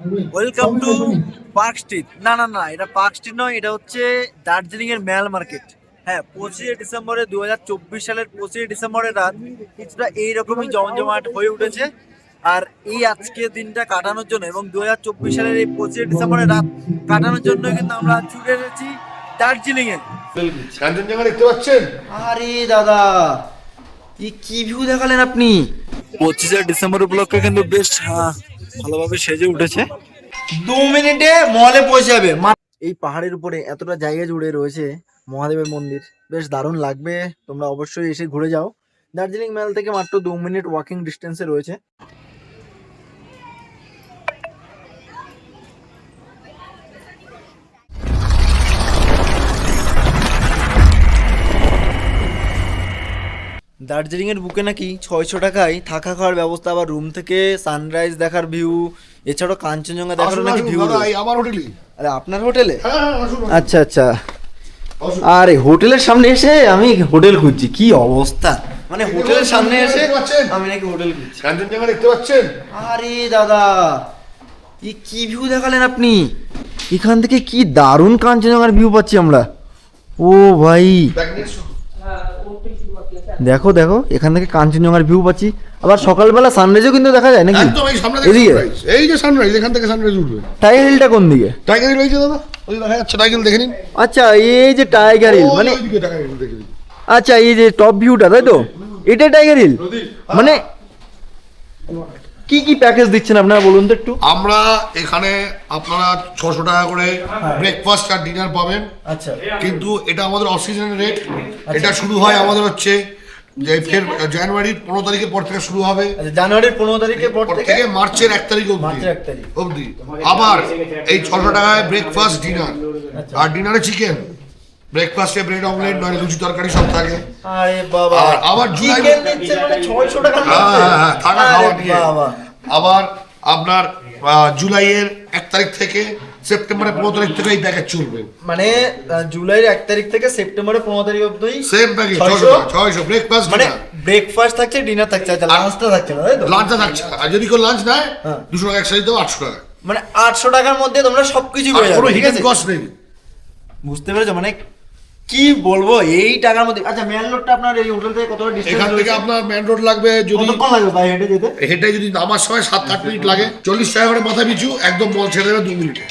Welcome to park street না না না এটা পার্ক স্ট্রিট নয় এটা হচ্ছে দার্জিলিং এর ম্যাল মার্কেট হ্যাঁ পঁচিশে ডিসেম্বরে দু হাজার চব্বিশ সালের পঁচিশে ডিসেম্বরের রাত কিছুটা এইরকমই জমজমাট হয়ে উঠেছে। আর এই আজকে দিনটা কাটানোর জন্য এবং দু হাজার চব্বিশ সালের এই পঁচিশে ডিসেম্বরের রাত কাটানোর জন্য কিন্তু আমরা ছুটে এসেছি দার্জিলিং এ। কাঞ্চনজঙ্ঘা দেখতে পাচ্ছেন? আরে দাদা ই কি ভিউ দেখালেন আপনি? পঁচিশে ডিসেম্বর উপলক্ষে কিন্তু বেশ ভালোভাবে সেজে উঠেছে। দু মিনিটে মলে পৌঁছে যাবে। মা- এই পাহাড়ের উপরে এতটা জায়গা জুড়ে রয়েছে মহাদেবের মন্দির। বেশ দারুণ লাগবে। তোমরা অবশ্যই এসে ঘুরে যাও। দার্জিলিং মেল থেকে মাত্র দু মিনিট ওয়াকিং ডিস্টেন্সে রয়েছে। দার্জিলিং এর বুকে নাকি ছয়শো টাকায় থাকা খাওয়ার ব্যবস্থা আবার রুম থেকে সানরাইজ দেখার ভিউ এছাড়াও কাঞ্চনজঙ্ঘা দেখার নাকি ভিউ এই আমার হোটেলই। আরে আপনার হোটেলে? হ্যাঁ হ্যাঁ, আচ্ছা আচ্ছা। আরে হোটেলের সামনে এসে আমি হোটেল খুঁজছি কি অবস্থা? মানে হোটেলের সামনে এসে আমি নাকি হোটেল খুঁজছি। কাঞ্চনজঙ্ঘা দেখতে পাচ্ছেন? আরে দাদা ই কি ভিউ দেখালেন আপনি? এখান থেকে কি দারুণ কাঞ্চনজঙ্ঘার ভিউ পাচ্ছি আমরা। ও ভাই। দেখো দেখো এখান থেকে কাঞ্চনজঙ্ঘার ভিউ পাচ্ছি। আবার সকালবেলা সানরাইজও কিন্তু দেখা যায় নাকি? একদম এই সামনে এদিকে। এই যে সানরাইজ এখান থেকে সানরাইজ উঠবে। টাইগার হিলটা কোন দিকে? টাইগার হিল হয়েছে দাদা ওই দেখা যাচ্ছে টাইগার হিল দেখে নিন। আচ্ছা এই যে টাইগার হিল মানে আচ্ছা এই যে টপ ভিউটা তাই তো? এটা টাইগার হিল মানে কি কি প্যাকেজ দিচ্ছেন আপনারা বলুন তো একটু? আমরা এখানে আপনারা ছশো টাকা করে ব্রেকফাস্ট আর ডিনার পাবেন। আচ্ছা। কিন্তু এটা আমাদের অফ সিজনের রেট এটা শুরু হয় আমাদের হচ্ছে যে ফের জানুয়ারির পনেরো তারিখের পর থেকে শুরু হবে। আচ্ছা জানুয়ারির পনেরো তারিখের পর থেকে মার্চের এক তারিখ অবধি। এক তারিখ। অবধি। আবার এই ছশো টাকায় ব্রেকফাস্ট ডিনার আর ডিনারে চিকেন ব্রেকফাস্টে ব্রেড অমলেট নয় লুচি তরকারি সব থাকে। আরে বাবা। আর আবার জুলাই- মানে টাকা হ্যাঁ, হ্যাঁ, হ্যাঁ, থাকা খাওয়া নিয়ে। আবার আপনার জুলাইয়ের এক তারিখ থেকে সেপ্টেম্বরের পনেরো তারিখ থেকে এই প্যাকেজ চলবে। মানে জুলাইয়ের এক তারিখ থেকে সেপ্টেম্বরের পনেরো তারিখ অবধি সেম প্যাকেজ ছয়শো? ব্রেকফাস্ট মানে ব্রেকফাস্ট থাকছে ডিনার থাকছে আচ্ছা লাঞ্চটা থাকছে না তাই তো? লাঞ্চটা থাকছে। আর যদি কেউ লাঞ্চ নেয় হ্যাঁ। দুশো টাকা একসাথে দেবো আটশো টাকা। মানে আটশো টাকার মধ্যে তোমরা পেয়ে যাবে ঠিক আছে? কস্ট নেই। বুঝতে পেরেছ? মানে কি বলব এই টাকার মধ্যে আচ্ছা মেন রোডটা আপনার এই হোটেল থেকে কতটা এখান থেকে আপনার মেন রোড লাগবে যদি কতক্ষণ লাগবে পায়ে হেঁটে যেতে? হেঁটে যদি নামার সময় সাত আট মিনিট লাগে। চল্লিশ টাকা করে মাথা পিছু একদম মল ছেড়ে দেবে দু মিনিটে।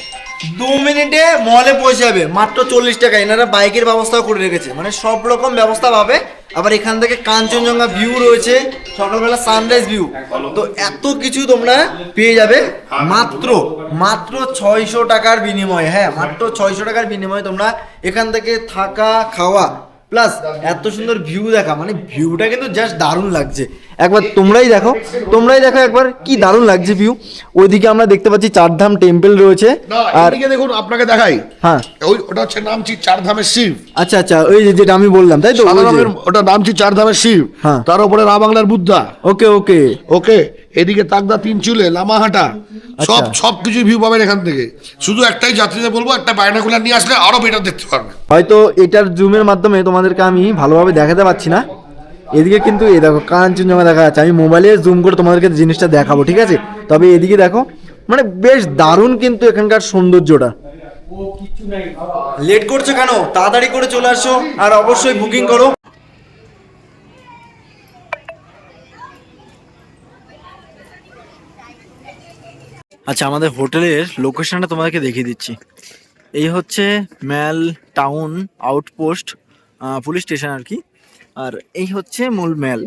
দু মিনিটে মলে পৌঁছে যাবে। মাত্র চল্লিশ টাকা। এনারা বাইকের ব্যবস্থাও করে রেখেছে। মানে সব রকম ব্যবস্থা পাবে। আবার এখান থেকে কাঞ্চনজঙ্ঘা ভিউ রয়েছে। সকালবেলা সানরাইজ ভিউ তো এত কিছু তোমরা পেয়ে যাবে। মাত্র মাত্র ছয়শো টাকার বিনিময়ে। হ্যাঁ মাত্র ছয়শো টাকার বিনিময়ে তোমরা এখান থেকে থাকা, খাওয়া প্লাস এত সুন্দর ভিউ দেখা মানে ভিউটা কিন্তু জাস্ট দারুণ লাগছে। একবার তোমরাই দেখো তোমরাই দেখো একবার কি দারুণ লাগছে ভিউ ওইদিকে আমরা দেখতে পাচ্ছি চারধাম টেম্পল রয়েছে। আর এদিকে দেখুন আপনাকে দেখাই। হ্যাঁ। ওই ওটা হচ্ছে নামছি চার ধামের শিব। আচ্ছা আচ্ছা ওই যে যেটা আমি বললাম তাই তো? ওটা নামছি চার ধামের শিব। হ্যাঁ। তার উপরে রা বাংলার বুদ্ধা। ওকে ওকে। ওকে। এদিকে তাকদা তিন চুলে লামাহাটা সব আচ্ছা। সব কিছু ভিউ পাবেন এখান থেকে। শুধু একটাই যাত্রীদের বলব একটা বাইনাকুলার নিয়ে আসলে আরও বেটার দেখতে পারবে। হয়তো এটার জুমের মাধ্যমে তোমাদেরকে আমি ভালোভাবে দেখাতে পারছি না। এদিকে কিন্তু এই দেখো কাঞ্চনজঙ্ঘা দেখা যাচ্ছে। আমি মোবাইলে জুম করে তোমাদেরকে জিনিসটা দেখাবো ঠিক আছে? তবে এদিকে দেখো মানে বেশ দারুণ কিন্তু এখানকার সৌন্দর্যটা। লেট করছ কেন? তাড়াতাড়ি করে চলে আসো আর অবশ্যই বুকিং করো। আচ্ছা আমাদের হোটেলের লোকেশনটা তোমাদেরকে দেখিয়ে দিচ্ছি। এই হচ্ছে mall town outpost police station আর কি। আর এই হচ্ছে মূল ম্যাল।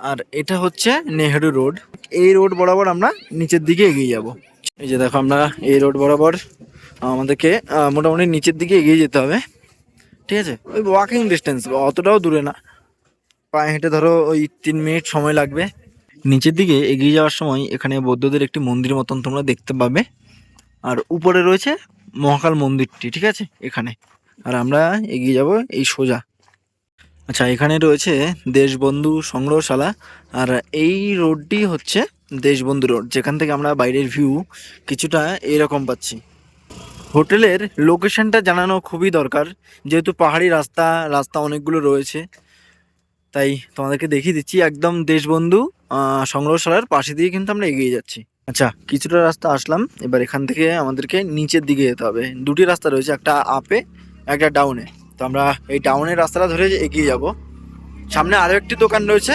আর এটা হচ্ছে নেহেরু রোড। এই রোড বরাবর আমরা নিচের দিকে এগিয়ে যাব। এই যে দেখো, আমরা এই রোড বরাবর আমাদেরকে মোটামুটি নিচের দিকে এগিয়ে যেতে হবে। ঠিক আছে? ওই ওয়াকিং ডিস্টেন্স অতটাও দূরে না। পায়ে হেঁটে ধরো ওই তিন মিনিট সময় লাগবে। নিচের দিকে এগিয়ে যাওয়ার সময় এখানে বৌদ্ধদের একটি মন্দির মতন তোমরা দেখতে পাবে। আর উপরে রয়েছে মহাকাল মন্দিরটি, ঠিক আছে? এখানে। আর আমরা এগিয়ে যাব এই সোজা। আচ্ছা এখানে রয়েছে দেশবন্ধু সংগ্রহশালা। আর এই রোডটি হচ্ছে দেশবন্ধু রোড, যেখান থেকে আমরা বাইরের ভিউ কিছুটা এরকম পাচ্ছি। হোটেলের লোকেশনটা জানানো খুবই দরকার। যেহেতু পাহাড়ি রাস্তা রাস্তা অনেকগুলো রয়েছে। তাই তোমাদেরকে দেখিয়ে দিচ্ছি একদম দেশবন্ধু সংগ্রহশালার পাশে দিয়ে কিন্তু আমরা এগিয়ে যাচ্ছি। আচ্ছা কিছুটা রাস্তা আসলাম এবার এখান থেকে আমাদেরকে নিচের দিকে যেতে হবে। দুটি রাস্তা রয়েছে একটা আপে একটা ডাউনে তো আমরা এই ডাউনের রাস্তাটা ধরে এগিয়ে যাব। সামনে আরও একটি দোকান রয়েছে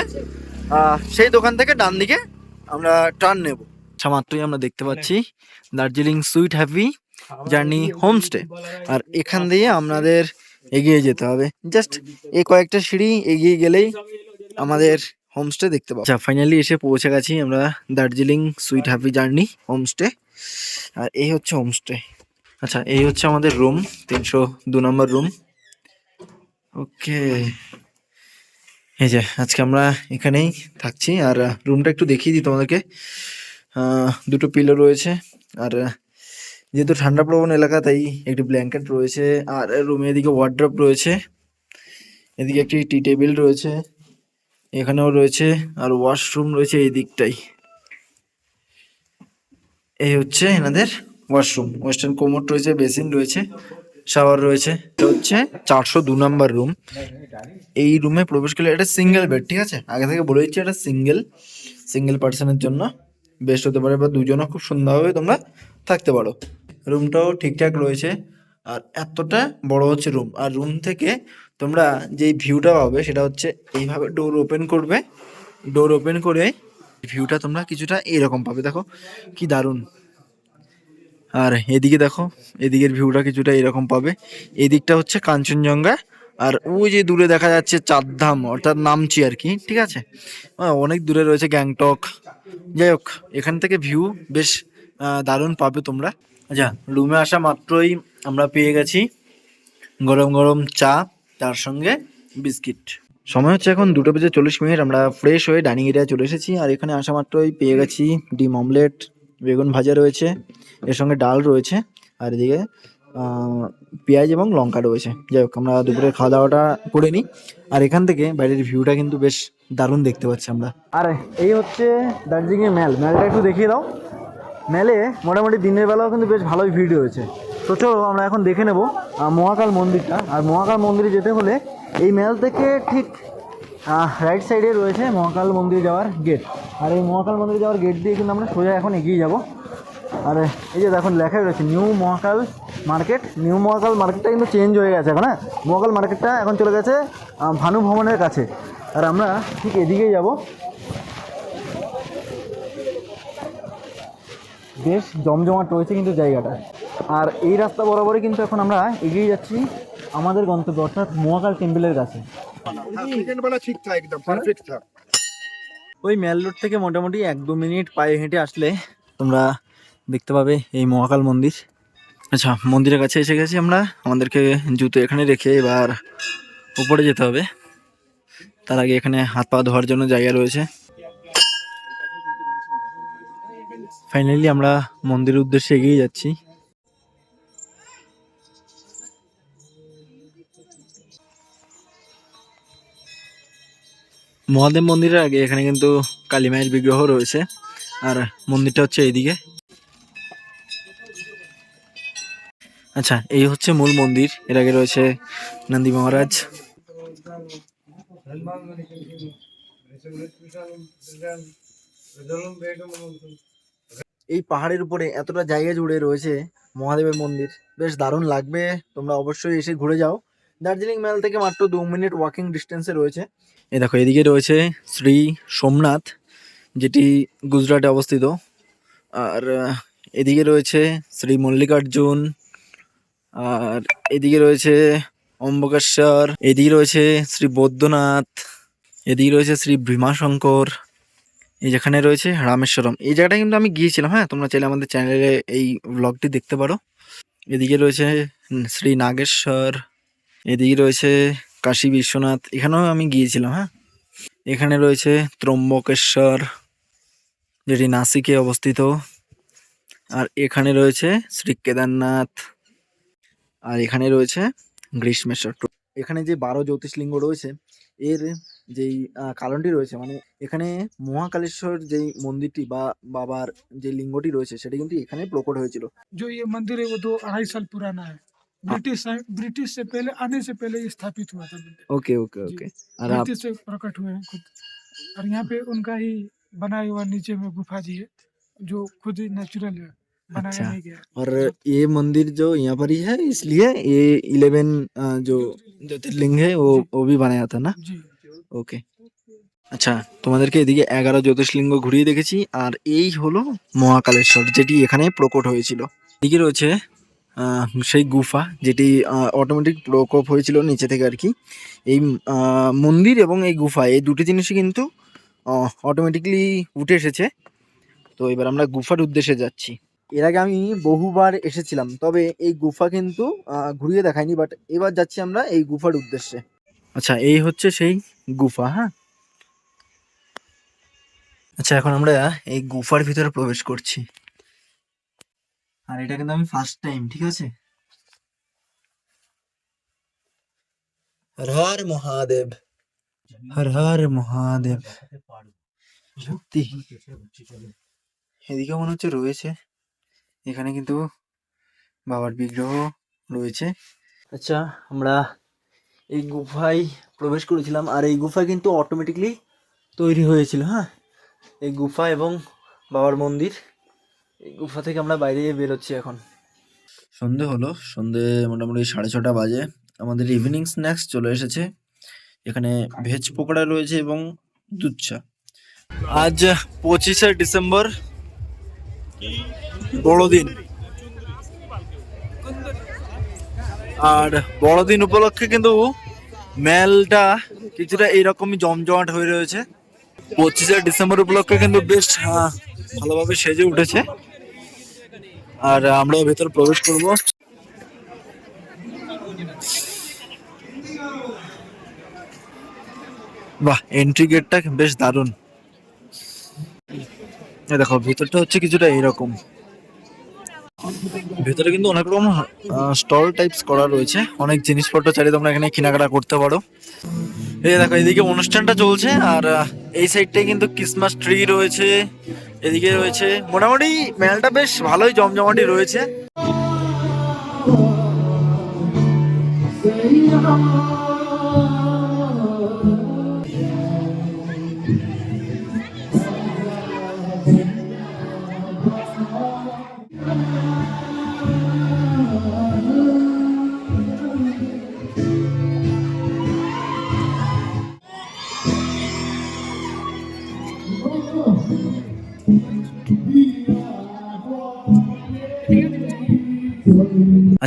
সেই দোকান থেকে ডান দিকে আমরা টার্ন নেব। আচ্ছা মাত্রই আমরা দেখতে পাচ্ছি Darjeeling sweet happy journey homestay. আর এখান দিয়ে আমাদের এগিয়ে যেতে হবে। জাস্ট এই কয়েকটা সিঁড়ি এগিয়ে গেলেই আমাদের হোমস্টে দেখতে পাবো। আচ্ছা ফাইনালি এসে পৌঁছে গেছি আমরা Darjeeling sweet happy journey homestay আর এই হচ্ছে হোমস্টে আচ্ছা এই হচ্ছে আমাদের রুম তিনশো দু নম্বর রুম ওকে এই যে, আজকে আমরা এখানেই থাকছি। আর রুমটা একটু দেখিয়ে দিই তোমাদেরকে। দুটো পিলো রয়েছে। আর যেহেতু ঠান্ডা প্রবণ এলাকা, তাই একটি ব্ল্যাঙ্কেট রয়েছে আর রুমে এদিকে ওয়ার্ড্রপ রয়েছে, এদিকে একটি টি টেবিল রয়েছে, এখানেও রয়েছে আর ওয়াশরুম রয়েছে এই দিকটাই। এই হচ্ছে এনাদের ওয়াশরুম ওয়েস্টার্ন কোমোট রয়েছে বেসিন রয়েছে শাওয়ার রয়েছে, এটা হচ্ছে চারশো দু নম্বর রুম এই রুমে প্রবেশ করলে এটা সিঙ্গেল বেড ঠিক আছে? আগে থেকে বলে দিচ্ছি, এটা সিঙ্গেল সিঙ্গেল পার্সনের জন্য। বেস্ট হতে পারে বা দুজনও খুব সুন্দরভাবে তোমরা থাকতে পারো। রুমটাও ঠিকঠাক রয়েছে। আর এতটা বড় হচ্ছে রুম। আর রুম থেকে তোমরা যেই ভিউটা পাবে সেটা হচ্ছে এইভাবে ডোর ওপেন করবে। ডোর ওপেন করে ভিউটা তোমরা কিছুটা এরকম পাবে। দেখো কি দারুণ। আর এদিকে দেখো, এদিকের ভিউটা কিছুটা এরকম পাবে। এদিকটা হচ্ছে কাঞ্চনজঙ্ঘা। আর ওই যে দূরে দেখা যাচ্ছে চাঁদধাম, অর্থাৎ নামচি আর কি, ঠিক আছে? অনেক দূরে রয়েছে গ্যাংটক। যাই হোক, এখান থেকে ভিউ বেশ দারুণ পাবে তোমরা। আচ্ছা রুমে আসা মাত্রই আমরা পেয়ে গেছি গরম গরম চা, তার সঙ্গে বিস্কিট। সময় হচ্ছে এখন দুটো বেজে চল্লিশ মিনিট, আমরা ফ্রেশ হয়ে ডাইনিং এরিয়া চলে এসেছি, আর এখানে আসা মাত্রই পেয়ে গেছি ডিম অমলেট বেগুন ভাজা রয়েছে, এর সঙ্গে ডাল রয়েছে, আর এদিকে পেঁয়াজ এবং লঙ্কা রয়েছে। যাই হোক, আমরা দুপুরে খাওয়া দাওয়াটা করে নিই, আর এখান থেকে বাইরের ভিউটা কিন্তু বেশ দারুণ দেখতে পাচ্ছি আমরা। আর, এই হচ্ছে দার্জিলিংয়ের ম্যাল ম্যালটা একটু দেখিয়ে দাও। মেলে মোটামুটি দিনের বেলাও কিন্তু বেশ ভালোই ভিড় রয়েছে। তো চলো, আমরা এখন দেখে নেব মহাকাল মন্দিরটা। আর মহাকাল মন্দিরে যেতে হলে এই মেল থেকে ঠিক রাইট সাইডে রয়েছে মহাকাল মন্দিরে যাওয়ার গেট আর এই মহাকাল মন্দিরে যাওয়ার গেট দিয়ে কিন্তু আমরা সোজা এখন এগিয়ে যাব। আর এই যে দেখুন লেখাই রয়েছে new Mahakal market new Mahakal মার্কেটটা কিন্তু চেঞ্জ হয়ে গেছে এখন হ্যাঁ? মহাকাল মার্কেটটা এখন চলে গেছে ভানু ভবনের কাছে। আর আমরা ঠিক এদিকেই যাব। বেশ জমজমাট রয়েছে কিন্তু জায়গাটা। আর এই রাস্তা বরাবরই কিন্তু এখন আমরা এগিয়ে যাচ্ছি আমাদের গন্তব্য অর্থাৎ মহাকাল টেম্পলের কাছে। ওই মেল রোড থেকে মোটামুটি এক দু মিনিট পায়ে হেঁটে আসলে তোমরা দেখতে পাবে এই মহাকাল মন্দির। আচ্ছা মন্দিরের কাছে এসে গেছি আমরা। আমাদেরকে জুতো এখানে রেখে এবার উপরে যেতে হবে। তার আগে এখানে হাত পা ধোয়ার জন্য জায়গা রয়েছে। ফাইনালি আমরা মন্দিরের উদ্দেশ্যে এগিয়ে যাচ্ছি মহাদেব মন্দিরের আগে এখানে কিন্তু কালী মায়ের বিগ্রহ রয়েছে আর মন্দিরটা হচ্ছে এইদিকে আচ্ছা এই হচ্ছে মূল মন্দির এর আগে রয়েছে নন্দী মহারাজ এই পাহাড়ের উপরে এতটা জায়গা জুড়ে রয়েছে মহাদেবের মন্দির। বেশ দারুণ লাগবে, তোমরা অবশ্যই এসে ঘুরে যাও। দার্জিলিং মেল থেকে মাত্র দু মিনিট ওয়াকিং ডিস্টেন্সে রয়েছে। এই দেখো, এদিকে রয়েছে শ্রী সোমনাথ, যেটি গুজরাটে অবস্থিত। আর এদিকে রয়েছে শ্রী মল্লিকার্জুন, আর এদিকে রয়েছে অম্বকেশ্বর, এদিকে রয়েছে শ্রী বৈদ্যনাথ, এদিকে রয়েছে শ্রী ভীমাশঙ্কর এই যেখানে রয়েছে রামেশ্বরম। এই জায়গাটা কিন্তু আমি গিয়েছিলাম হ্যাঁ? তোমরা চাইলে আমাদের চ্যানেলে এই ব্লগটি দেখতে পারো। এদিকে রয়েছে শ্রী নাগেশ্বর, এদিকে রয়েছে কাশী বিশ্বনাথ, এখানেও আমি গিয়েছিলাম হ্যাঁ? এখানে রয়েছে ত্রম্বকেশ্বর, যেটি নাসিকে অবস্থিত। আর এখানে রয়েছে শ্রী কেদারনাথ। আর এখানে রয়েছে গ্রীষ্মেশ্বর। এখানে যে বারো জ্যোতিষলিঙ্গ রয়েছে, এর যেই আহ, কারণটি রয়েছে মানে এখানে মহাকালেশ্বর যেই মন্দিরটি বা বাবার যে লিঙ্গটি রয়েছে সেটা কিন্তু এখানে প্রকট হয়েছিল जो ये मंदिर है वो तो अढ़ाई साल पुराना है ब्रिटिश ब्रिटिश से पहले आने से पहले ये स्थापित हुआ था मंदिर ওকে ওকে ওকে আর আপ ब्रिटिश से प्रकट हुए हैं खुद और यहाँ पे उनका ही बनाया हुआ नीचे में गुफा जी है जो खुद ही नेचुरल है बनाया अच्छा। नहीं गया और ये मंदिर जो यहाँ पर ही है इसलिए ये इलेवन जो ज्योतिर्लिंग है वो वो भी बनाया था ना जी ওকে আচ্ছা তোমাদেরকে এদিকে এগারো জ্যোতিষলিঙ্গ ঘুরিয়ে দেখেছি, আর এই হলো মহাকালেশ্বর, যেটি এখানে প্রকট হয়েছিল। এদিকে রয়েছে সেই গুফা, যেটি অটোমেটিক প্রকোপ হয়েছিল নিচে থেকে আর কি। এই মন্দির এবং এই গুফা, এই দুটি জিনিসই কিন্তু অটোমেটিকলি উঠে এসেছে। তো এবার আমরা গুফার উদ্দেশ্যে যাচ্ছি। এর আগে আমি বহুবার এসেছিলাম, তবে এই গুফা কিন্তু ঘুরিয়ে দেখায়নি বাট এবার যাচ্ছি আমরা এই গুফার উদ্দেশ্যে। আচ্ছা এই হচ্ছে সেই গুফা হ্যাঁ? আচ্ছা এখন আমরা এই গুফার ভিতরে প্রবেশ করছি। আর এটা কিন্তু আমি ফার্স্ট টাইম ঠিক আছে? হর হর মহাদেব হর হর মহাদেব। সত্যি? এদিকে মনে হচ্ছে রয়েছে। এখানে কিন্তু বাবার বিগ্রহ রয়েছে। আচ্ছা আমরা এই গুফায় প্রবেশ করেছিলাম আর এই গুফা কিন্তু অটোমেটিকলি তৈরি হয়েছিল হ্যাঁ? এই গুফা এবং বাবার মন্দির, এই গুফা থেকে আমরা বাইরে বেরোচ্ছি এখন। সন্ধে হলো, সন্ধে মোটামুটি সাড়ে ছটা বাজে। আমাদের ইভিনিং স্ন্যাক্স চলে এসেছে। এখানে ভেজ পকোড়া রয়েছে এবং দুধ চা আজ পঁচিশে ডিসেম্বর, বড়দিন। আর বড়দিন উপলক্ষে কিন্তু মেলটা কিছুটা এইরকমই জমজমাট হয়ে রয়েছে। পঁচিশে ডিসেম্বর উপলক্ষে কিন্তু বেশ ভালোভাবে সেজে উঠেছে। আর আমরা ভেতর প্রবেশ করব। বাহ এন্ট্রি গেটটা বেশ দারুণ। দেখো, ভেতরটা হচ্ছে কিছুটা এইরকম। ভেতরে কিন্তু অনেক রকম স্টল টাইপস করা রয়েছে। অনেক জিনিসপত্র চাইলে তোমরা এখানে কেনাকাটা করতে পারো। এই দেখো, এদিকে অনুষ্ঠানটা চলছে, আর এই সাইডটায় কিন্তু ক্রিসমাস ট্রি রয়েছে, এদিকে রয়েছে, মোটামুটি মেলটা বেশ ভালোই জমজমাটি রয়েছে।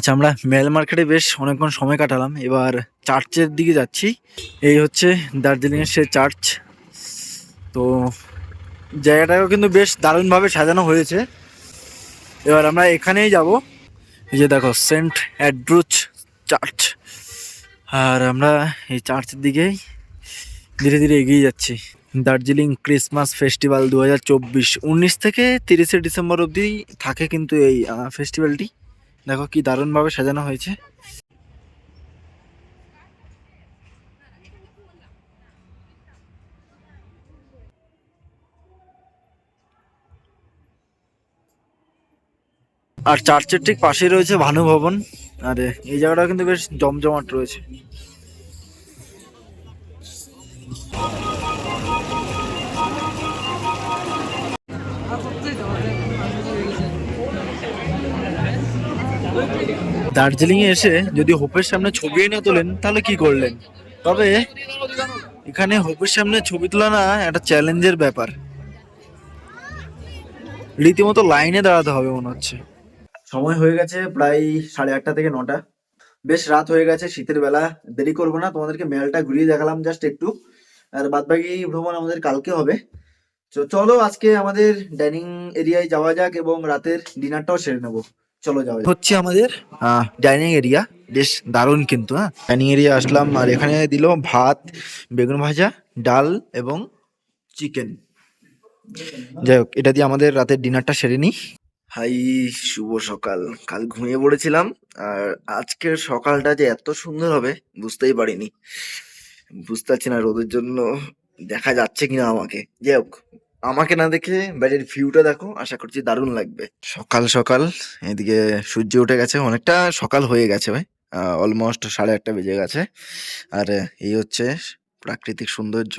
আচ্ছা আমরা মেল মার্কেটে বেশ অনেকক্ষণ সময় কাটালাম। এবার চার্চের দিকে যাচ্ছি। এই হচ্ছে দার্জিলিংয়ের সে চার্চ। তো জায়গাটাও কিন্তু বেশ দারুণভাবে সাজানো হয়েছে। এবার আমরা এখানেই যাব। এই যে দেখো, সেন্ট অ্যাড্রুচ চার্চ। আর আমরা এই চার্চের দিকেই ধীরে ধীরে এগিয়ে যাচ্ছি। দার্জিলিং ক্রিসমাস ফেস্টিভ্যাল দু হাজার চব্বিশ। উনিশ থেকে তিরিশে ডিসেম্বর অবধি থাকে কিন্তু এই ফেস্টিভ্যালটি দেখো কি দারুণভাবে সাজানো হয়েছে। আর চার্চের ঠিক পাশেই রয়েছে ভানু ভবন। আরে, এই জায়গাটা কিন্তু বেশ জমজমাট রয়েছে। দার্জিলিং এ এসে যদি হোপের সামনে ছবি না তোলেন, তাহলে কি করলেন? তবে এখানে হোপের সামনে ছবি তোলা না একটা চ্যালেঞ্জের ব্যাপার। রীতিমতো লাইনে দাঁড়াতে হবে মনে হচ্ছে। সময় হয়ে গেছে প্রায় সাড়ে আটটা থেকে নটা। বেশ রাত হয়ে গেছে, শীতের বেলা। দেরি করব না, তোমাদেরকে মেলটা ঘুরিয়ে দেখালাম জাস্ট একটু। আর বাদবাকি ভ্রমণ আমাদের কালকে হবে। চলো আজকে আমাদের ডাইনিং এরিয়ায় যাওয়া যাক এবং রাতের ডিনারটাও সেরে নেব। চলো যাওয়া হচ্ছে আমাদের ডাইনিং এরিয়া বেশ দারুণ কিন্তু হ্যাঁ? ডাইনিং এরিয়া আসলাম আর এখানে দিল ভাত বেগুন ভাজা ডাল এবং চিকেন যাই হোক এটা দিয়ে আমাদের রাতের ডিনারটা সেরে নিই। হাই শুভ সকাল। কাল ঘুমিয়ে পড়েছিলাম আর আজকের সকালটা যে এত সুন্দর হবে বুঝতেই পারিনি। বুঝতে পারছি না রোদের জন্য দেখা যাচ্ছে কিনা আমাকে। যাই হোক আমাকে না দেখে বাইরের ভিউটা দেখো, আশা করছি দারুণ লাগবে। সকাল সকাল, এদিকে সূর্য উঠে গেছে, অনেকটা সকাল হয়ে গেছে ভাই। অলমোস্ট সাড়ে আটটা বেজে গেছে। আর এই হচ্ছে প্রাকৃতিক সৌন্দর্য।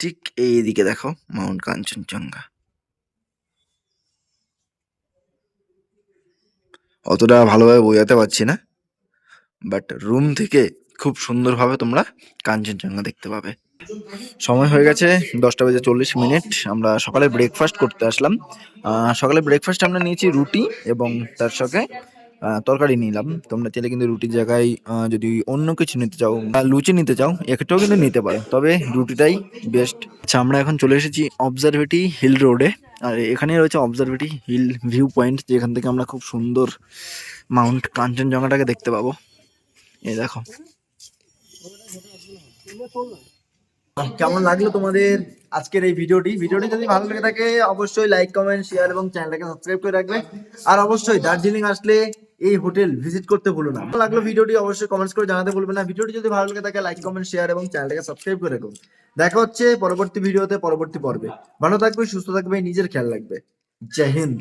ঠিক এই দিকে দেখো, মাউন্ট কাঞ্চনজঙ্ঘা। অতটা ভালোভাবে বোঝাতে পারছি না বাট রুম থেকে খুব সুন্দরভাবে তোমরা কাঞ্চনজঙ্ঘা দেখতে পাবে। সময় হয়ে গেছে দশটা বেজে চল্লিশ মিনিট। আমরা সকালে ব্রেকফাস্ট করতে আসলাম। সকালে ব্রেকফাস্ট আমরা নিয়েছি রুটি এবং তার সঙ্গে তরকারি নিলাম। তোমরা চাইলে কিন্তু রুটির জায়গায় যদি অন্য কিছু নিতে চাও বা লুচি নিতে চাও একটাও কিন্তু নিতে পারো। তবে রুটিটাই বেস্ট আচ্ছা আমরা এখন চলে এসেছি অবজারভেটি হিল রোডে আর এখানেই রয়েছে অবজারভেটি হিল ভিউ পয়েন্ট যেখান থেকে আমরা খুব সুন্দর মাউন্ট কাঞ্চনজঙ্ঘাটাকে দেখতে পাবো। এই দেখো। কেমন লাগল তোমাদের আজকের এই ভিডিওটি? ভিডিওটি যদি ভালো লেগে থাকে, অবশ্যই লাইক কমেন্ট শেয়ার এবং চ্যানেলটাকে সাবস্ক্রাইব করে রাখবে। আর অবশ্যই দার্জিলিং আসলে এই হোটেল ভিজিট করতে ভুলো না। ভালো লাগল ভিডিওটি, অবশ্যই কমেন্টস করে জানাতে ভুলবে না। ভিডিওটি যদি ভালো লেগে থাকে লাইক কমেন্ট শেয়ার এবং চ্যানেলটাকে সাবস্ক্রাইব করে রাখো দেখা হচ্ছে পরবর্তী ভিডিওতে, পরবর্তী পর্বে। ভালো থাকবে, সুস্থ থাকবে, নিজের খেয়াল রাখবে। জয় হিন্দ।